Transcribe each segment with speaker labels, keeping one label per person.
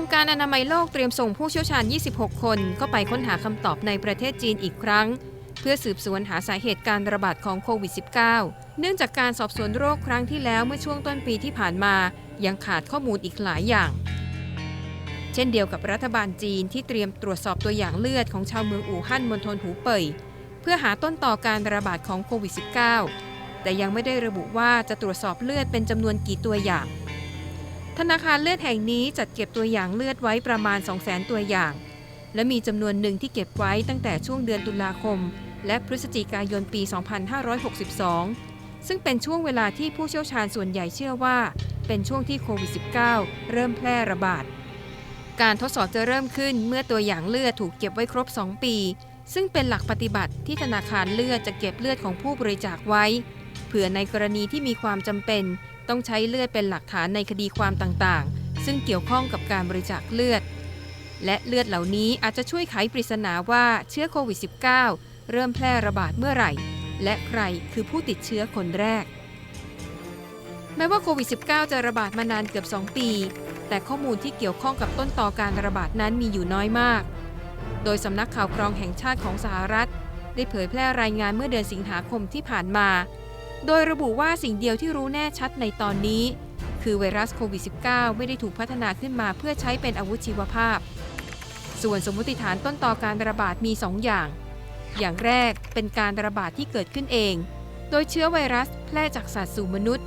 Speaker 1: องค์การอนามัยโลกเตรียมส่งผู้เชี่ยวชาญ 26 คนเข้าไปค้นหาคำตอบในประเทศจีนอีกครั้ง เพื่อสืบสวนหาสาเหตุการระบาดของโควิด -19 เนื่องจากการสอบสวนโรคครั้งที่แล้วเมื่อช่วงต้นปีที่ผ่านมา ยังขาดข้อมูลอีกหลายอย่าง เช่นเดียวกับรัฐบาลจีนที่เตรียมตรวจสอบตัวอย่างเลือดของชาวเมืองอู่ฮั่นมณฑลหูเป่ยเพื่อหาต้นต่อการระบาดของโควิด -19 แต่ยังไม่ได้ระบุว่าจะตรวจสอบเลือดเป็นจำนวนกี่ตัวอย่าง ธนาคารเลือดแห่งนี้จัดเก็บตัวอย่างเลือดไว้ประมาณ 200,000 ตัวอย่าง และมีจำนวนหนึ่งที่เก็บไว้ตั้งแต่ช่วงเดือนตุลาคม และพฤศจิกายนปี 2562 ซึ่งเป็นช่วงเวลาที่ผู้เชี่ยวชาญส่วนใหญ่เชื่อว่า เป็นช่วงที่โควิด -19 เริ่มแพร่ระบาด การทดสอบจะเริ่มขึ้นเมื่อตัวอย่างเลือดถูกเก็บไว้ครบ 2 ปี ซึ่งเป็นหลักปฏิบัติที่ธนาคารเลือดจะเก็บเลือดของผู้บริจาคไว้ เผื่อในกรณีที่มีความจำเป็น ต้องใช้เลือดเป็นหลักฐานในคดีความต่างๆ ซึ่งเกี่ยวข้องกับการบริจาคเลือด และเลือดเหล่านี้อาจจะช่วยไขปริศนาว่าเชื้อโควิด -19 เริ่มแพร่ระบาดเมื่อไหร่ และใครคือผู้ติดเชื้อคนแรก แม้ว่าโควิด -19 จะระบาดมานานเกือบ 2 ปี แต่ข้อมูลที่เกี่ยวข้องกับต้นต่อการระบาดนั้นมีอยู่น้อยมาก โดยสำนักข่าวกรองแห่งชาติของสหรัฐ ได้เผยแพร่รายงานเมื่อเดือนสิงหาคมที่ผ่านมา โดยระบุว่าสิ่งเดียวที่รู้แน่ชัดในตอนนี้ คือไวรัสโควิด -19 ไม่ได้ถูกพัฒนาขึ้นมาเพื่อใช้เป็นอาวุธชีวภาพ ส่วนสมมติฐานต้นต่อการระบาดมี 2 อย่าง อย่างแรกเป็นการระบาดที่เกิดขึ้นเอง โดยเชื้อไวรัสแพร่จากสัตว์สู่มนุษย์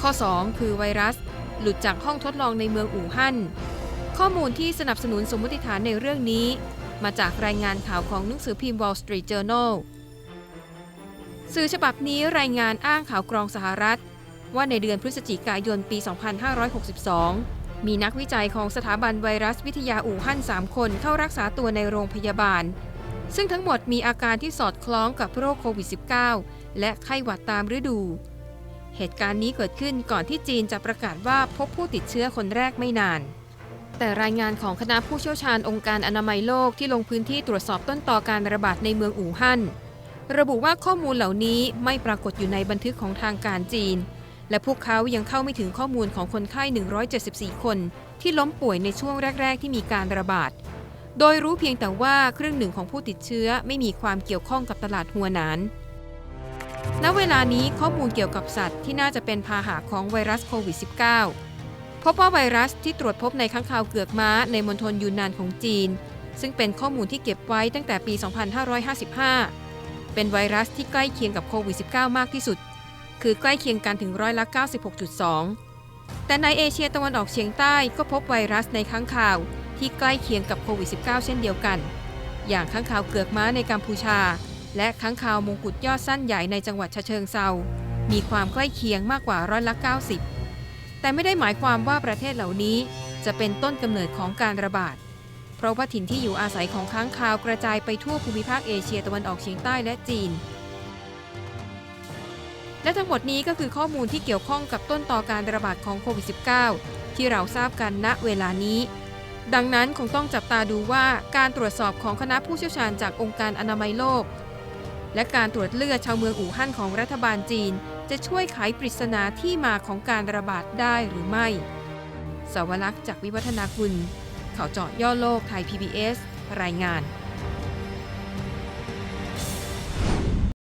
Speaker 1: ข้อ 2 คือไวรัส หลุดจากห้องทดลองในเมืองอู่ฮั่น ข้อมูลที่สนับสนุนสมมติฐานในเรื่องนี้ มาจากรายงานข่าวของหนังสือพิมพ์ Wall Street Journal สื่อฉบับนี้รายงานอ้างข่าวกรองสหรัฐ ว่าในเดือนพฤศจิกายนปี 2562 มีนักวิจัยของสถาบันไวรัสวิทยาอู่ฮั่น 3 คนเข้ารักษาตัวในโรงพยาบาล ซึ่งทั้งหมดมีอาการที่สอดคล้องกับโรคโควิด -19 และไข้หวัดตามฤดู เหตุการณ์นี้เกิดขึ้นก่อนที่จีนจะประกาศว่าพบผู้ติดเชื้อคนแรกไม่นานแต่รายงานของคณะผู้เชี่ยวชาญองค์การอนามัยโลกที่ลงพื้นที่ตรวจสอบต้นต่อการระบาดในเมืองอู่ฮั่น ระบุว่าข้อมูลเหล่านี้ไม่ปรากฏอยู่ในบันทึกของทางการจีน และพวกเขายังเข้าไม่ถึงข้อมูลของคนไข้ 174 คน ที่ล้มป่วยในช่วงแรก ๆ ที่มีการระบาด โดยรู้เพียงแต่ว่าครึ่งหนึ่งของผู้ติดเชื้อไม่มีความเกี่ยวข้องกับตลาดหัวหนานณเวลานี้ข้อมูลเกี่ยวกับสัตว์ที่น่าจะเป็นพาหะของไวรัสโควิด -19 พบว่าไวรัสที่ตรวจพบในค้างคาวเกือกม้าในมณฑลยูนนานของจีน ซึ่งเป็นข้อมูลที่เก็บไว้ตั้งแต่ปี 2555 เป็นไวรัสที่ใกล้เคียงกับโควิด -19 มากที่สุด คือใกล้เคียงกันถึงร้อยละ96.2 แต่ในเอเชียตะวันออกเฉียงใต้ก็พบไวรัสในค้างคาวที่ใกล้เคียงกับโควิด -19 เช่นเดียวกัน อย่างค้างคาวเกือกม้าในกัมพูชา และค้างคาวมงกุฎยอดสั้นใหญ่ในจังหวัดฉะเชิงเซา มีความใกล้เคียงมากกว่าร้อยละ90 แต่ไม่ได้หมายความว่าประเทศเหล่านี้จะเป็นต้นกำเนิดของการระบาด เพราะว่าถิ่นที่อยู่อาศัยของค้างคาวกระจายไปทั่วภูมิภาคเอเชียตะวันออกเฉียงใต้และจีน และทั้งหมดนี้ก็คือข้อมูลที่เกี่ยวข้องกับต้นต่อการระบาดของโควิด -19 ที่เราทราบกันณเวลานี้ ดังนั้นคงต้องจับตาดูว่าการตรวจสอบของคณะผู้เชี่ยวชาญจากองค์การอนามัยโลก และการตรวจเลือดชาวเมืองอู่ฮั่นของรัฐบาลจีน จะช่วยไขปริศนาที่มาของการระบาดได้หรือไม่สวรักษ์จากวิวัฒนาคุณ ข่าวเจาะย่อโลกไทย PBS รายงาน